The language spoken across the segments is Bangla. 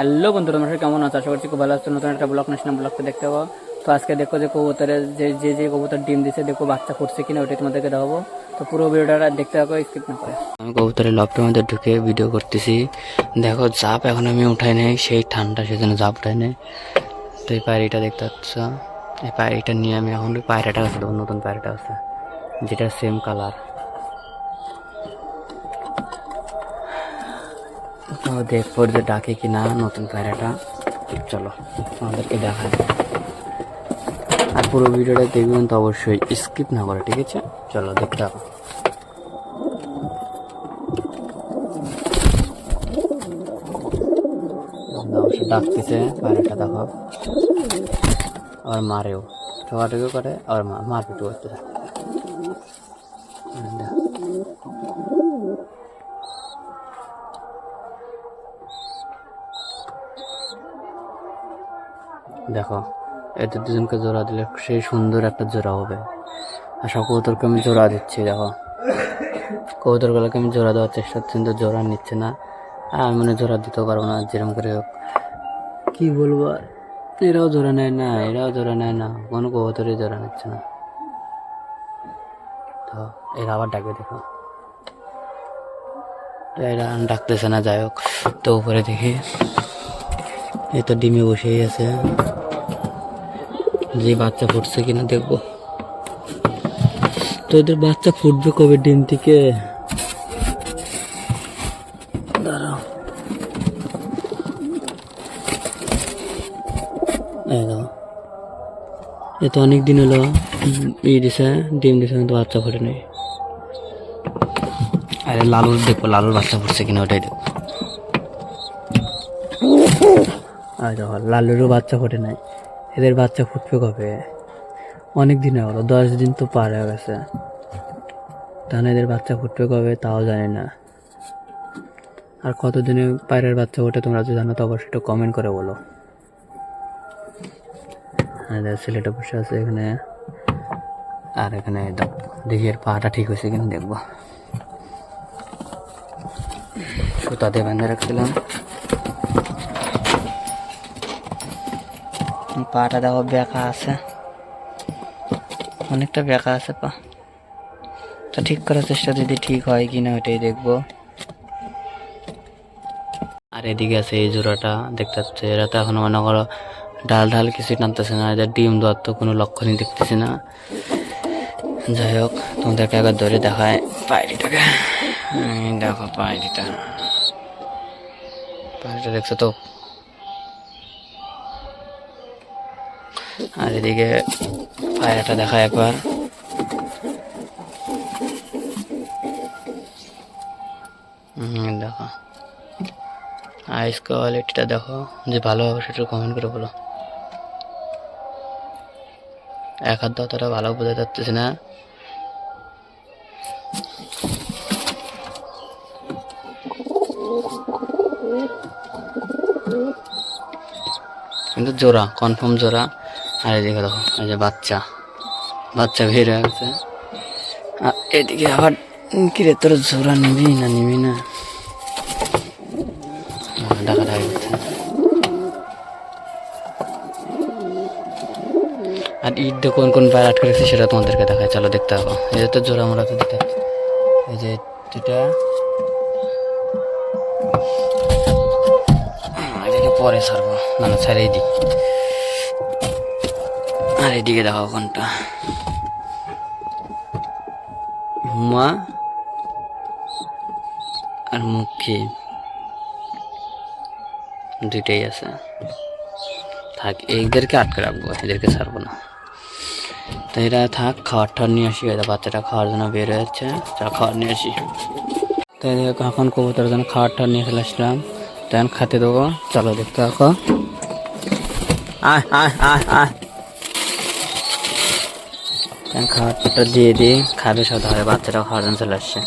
হ্যালো বন্ধু তোমার কেমন আছো? আশা করছি খুব ভালো আছো। নতুন একটা ব্লগ ন্যাশনাল ব্লগটা দেখতে পাবো। তো আজকে দেখো যে কবুতরের যে যে যে কবুতর ডিম দিছে, দেখো বাচ্চা ফুটছে কিনা, ওটাই তোমাদেরকে দেখাবো। তো পুরো ভিডিওটা দেখতে থাকো স্কিপ না করে। আমি কবুতরের লবটার মধ্যে ঢুকে ভিডিও করতেছি। দেখো, জাপ এখন আমি উঠাই নেই, সেই ঠান্ডা সেজন্য জাপ উঠাই নেই। তো এই পায়রিটা দেখতে পাচ্ছ। এই পায়রিটা নিয়ে আমি এখন পায়রাটা আছে নতুন পায়রাটা আছে, যেটা সেম কালার দেখব যে ডাকে কিনা নতুন পায়রাটা। চলো আমাদেরকে দেখায় আর পুরো ভিডিওটা দেখবেন তো অবশ্যই স্কিপ না করে, ঠিক আছে? চলো, দেখতে হবে ডাকতেছে, পায়রাটা দেখো। আবার মারেও। ঠোকাঠুকি করে, আবার মারপিট করতে থাকে। দেখো এদের দুজনকে জোড়া দিলে সেই সুন্দর একটা জোড়া হবে। আর সব কবুতরকে আমি জোড়া দিচ্ছি, দেখো। কবুতরগুলোকে আমি জোড়া দেওয়ার চেষ্টা করছি, কিন্তু জোড়া নিচ্ছে না। আর মনে জোড়া দিতেও পারব না, যেরকম করে হোক। কি বলব আর? এরাও জোড়া নেয় না, এরাও জোড়া নেয় না। কোনো কবুতরই জোড়া নিচ্ছে না। তো এরা আবার ডাকে দেখো। তো এরা ডাকতেছে না, যাই হোক। তো উপরে দেখি। এই তো ডিমে বসেই আছে। যে বাচ্চা ফুটছে কিনা দেখব। তো এদের বাচ্চা ফুটবে কবে ডিম থেকে? দাঁড়াও। এ তো অনেক দিন হলো ই দিছে, ডিম দিছে, কিন্তু বাচ্চা ফুটে নেই। আরে লালুর দেখব লালুর বাচ্চা ফুটছে কিনা ওটাই দেখব আর লালুরও বাচ্চা ফোটে নাই। এদের বাচ্চা ফুটবে কবে? অনেক দিন হলো দশ দিন তো পার হয়ে গেছে। তাহলে এদের বাচ্চা ফুটবে কবে তাও জানি না। আর কতদিনে পায়রের বাচ্চা ফোটে তোমরা যদি জানো, তো অবশ্যই একটু কমেন্ট করে বলো। হ্যাঁ ছেলেটা বসে আছে এখানে। আর এখানে দেখ- এর পাটা ঠিক হয়েছে কিনা দেখব। সুতা দিয়ে বেঁধে রাখছিলাম পাটা দেখো বেঁকা আছে। অনেকটা বেঁকা আছে পা। তো ঠিক করার চেষ্টা যদি ঠিক হয় কিনা ওইটাই দেখব। আর এদিকে আছে এই জোড়াটা, দেখতে পাচ্ছে, এরা তো এখনও মনে করো ডাল ঢাল কিছুই টানতেছে না, এদের ডিম দেওয়ার তো কোনো লক্ষণই দেখতেছি না। যাই হোক, তোমাদেরকে একবার ধরে দেখায় পায়রিটাকে। দেখো পায়রিটা। পায়রিটা দেখছ তো? আর এদিকে পায়রাটা দেখা একবার। দেখো। আইস কোয়ালিটিটা দেখো যে ভালো হবে সেটা কমেন্ট করে বলো। এক হাত দাও ভালো বোঝা যাচ্ছে না। কিন্তু জোড়া কনফার্ম জোড়া। আর এদিকে দেখো এই যে বাচ্চা। বাচ্চা বের হয়ে গেছে। আর এদিকে আবার কিরে তোর জোড়া নিবি না নিবি না। আর ঈদ কোন কোন পায়ের আটকে রেখেছে সেটা তোমাদেরকে দেখায়। চলো দেখতে হবে এই যে তো জোড়া মোড়া তো দিতে এই যে এদিকে পরে ছাড়বো না না ছাড়েই দিই। আর এদিকে দেখো কোনটা। হুমা আর মুখী দুইটাই আছে। থাক এদেরকে আটকে রাখব, এদেরকে ছাড়বো না। তো এরা থাক খাবার টাবার নিয়ে আসি এদের বাচ্চাটা খাওয়ার জন্য বের হয়ে যাচ্ছে চল খাবার নিয়ে আসি। তো এই দেখো, এখন কবুতরের জন্য খাবার টাবার নিয়ে চলে আসলাম। তখন খাতে দেবো, চলো দেখতে দেখো আয় আয় আয় আয়। খাবারটা দিয়ে দিই। খাবে সব ধরে বাচ্চাটাও খাওয়ার জন্য চলে আসছে।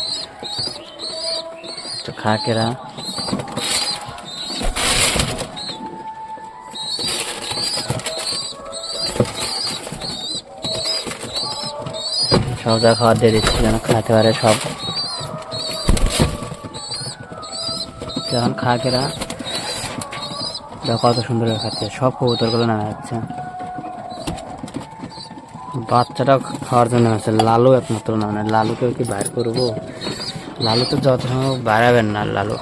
তো খাকেরা সব যা খাবার দিয়ে দিচ্ছি, যেন খাতে পারে সব। যখন খাকেরা কত সুন্দর খাচ্ছে, সব কবুতরগুলো নামে যাচ্ছে। বাচ্চাটা খাওয়ার জন্য আছে। লালু একমাত্র না মানে লালুকে কি বাইর করব? লালু তো যত সম্ভব বাড়াবেন না, লালু।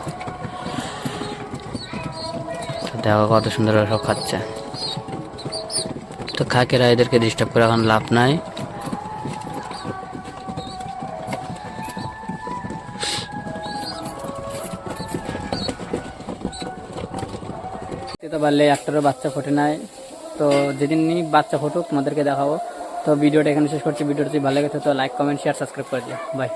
দেখো কত সুন্দর সব খাচ্ছে। তো খাকেরা এদেরকে ডিস্টার্ব করে, এখন লাভ নাই। পারলে একটারও বাচ্চা ফোটে নাই। তো যেদিন নিয়ে বাচ্চা ফুটুক, তোমাদেরকে দেখাবো। তো ভিডিওটা এখানে শেষ করছি। ভিডিওটা ভালো লাগে তো লাইক কমেন্ট শেয়ার সাবস্ক্রাইব করে দিও। বাই